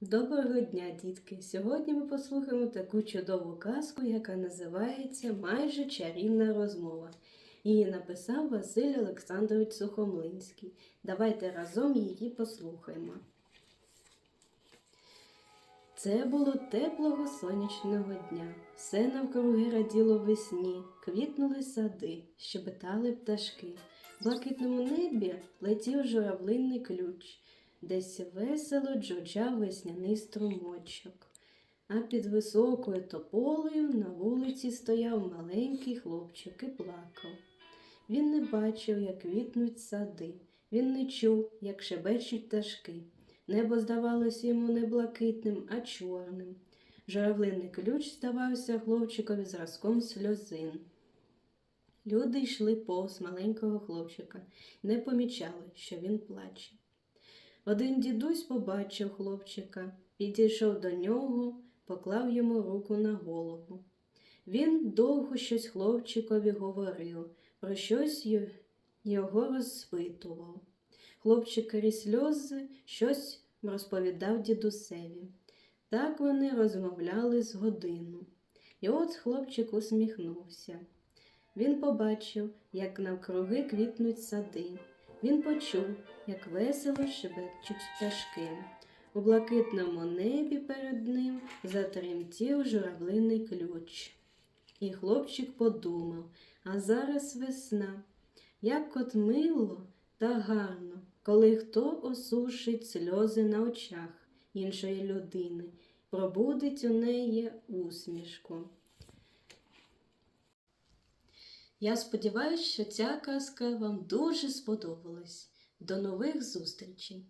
Доброго дня, дітки! Сьогодні ми послухаємо таку чудову казку, яка називається Майже чарівна розмова. Її написав Василь Олександрович Сухомлинський. Давайте разом її послухаємо. Це було теплого сонячного дня. Все навкруги раділо весні, квітнули сади, щебетали пташки. В блакитному небі летів журавлинний ключ, десь весело джуджав весняний струмочок. А під високою тополею на вулиці стояв маленький хлопчик і плакав. Він не бачив, як квітнуть сади, він не чув, як шебечуть пташки. Небо здавалося йому не блакитним, а чорним. Журавлиний ключ здавався хлопчикові зразком сльозин. Люди йшли повз маленького хлопчика, не помічали, що він плаче. Один дідусь побачив хлопчика, підійшов до нього, поклав йому руку на голову. Він довго щось хлопчикові говорив, про щось його розпитував. Хлопчик крізь сльози щось розповідав дідусеві. Так вони розмовляли з годину. І от хлопчик усміхнувся. Він побачив, як навкруги квітнуть сади. Він почув, як весело шебечуть пташки. У блакитному небі перед ним затремтів журавлиний ключ. І хлопчик подумав, а зараз весна. Як от мило та гарно, коли хто осушить сльози на очах іншої людини, пробудить у неї усмішку. Я сподіваюся, що ця казка вам дуже сподобалась. До нових зустрічей!